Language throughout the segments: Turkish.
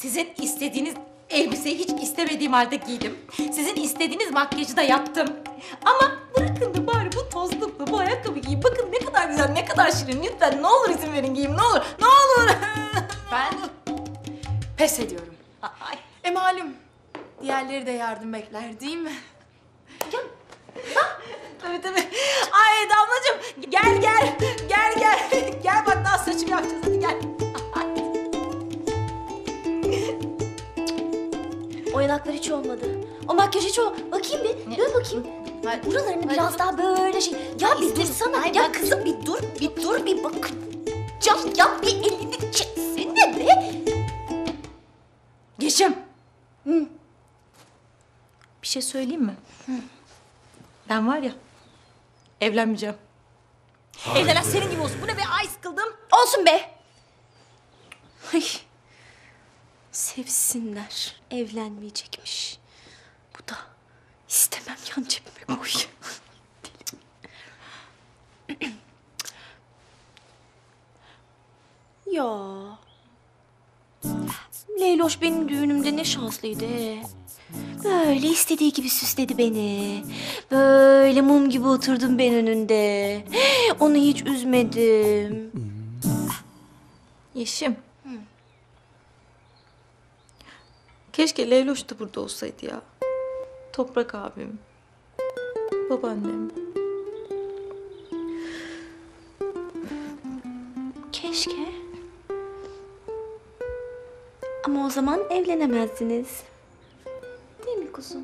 Sizin istediğiniz elbiseyi hiç istemediğim halde giydim. Sizin istediğiniz makyajı da yaptım. Ama bırakın da bari bu tozlukla bu ayakkabı giyeyim. Bakın ne kadar güzel, ne kadar şirin. Lütfen ne olur izin verin giyeyim ne olur. Ne olur. Ben pes ediyorum. Ay. E malum diğerleri de yardım bekler değil mi? Tabii tabii. Yanaklar hiç olmadı. O makyaj hiç ol... Bakayım bir, dön bakayım. Hayır. Buralarını biraz daha böyle şey... Ya bir dursana. Ya kızım bir dur, bir dur, bir bakacağım. Ya bir elini çeksene be. Yeşim. Bir şey söyleyeyim mi? Ben var ya evlenmeyeceğim. Evlenen senin gibi olsun. Bu ne be? Ay sıkıldım. Olsun be. Ay. Sevsinler. Evlenmeyecekmiş. Bu da istemem yan cebime koy. ya. Leyloş benim düğünümde ne şanslıydı. Böyle istediği gibi süsledi beni. Böyle mum gibi oturdum ben önünde. Onu hiç üzmedim. Yeşim. Keşke Leyloş da burada olsaydı ya. Toprak abim. Babaannem. Keşke. Ama o zaman evlenemezdiniz. Değil mi kuzum?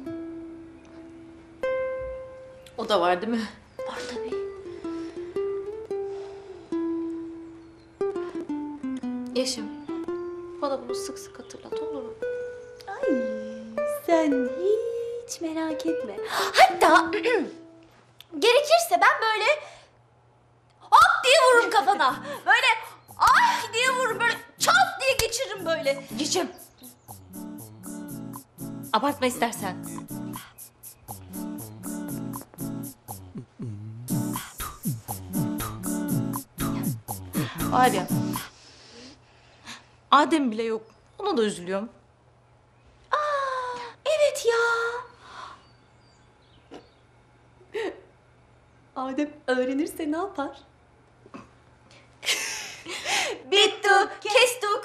O da var değil mi? Var tabii. Yeşim. Bana bunu sık sık hatırlat olur mu? Ay sen hiç merak etme. Hatta gerekirse ben böyle hop diye vururum kafana. Böyle ay diye vururum böyle çat diye geçiririm böyle. Yeşim. Abartma istersen. Var ya. Adem bile yok. Ona da üzülüyorum. Adem öğrenirse ne yapar? Bittuk, kestuk.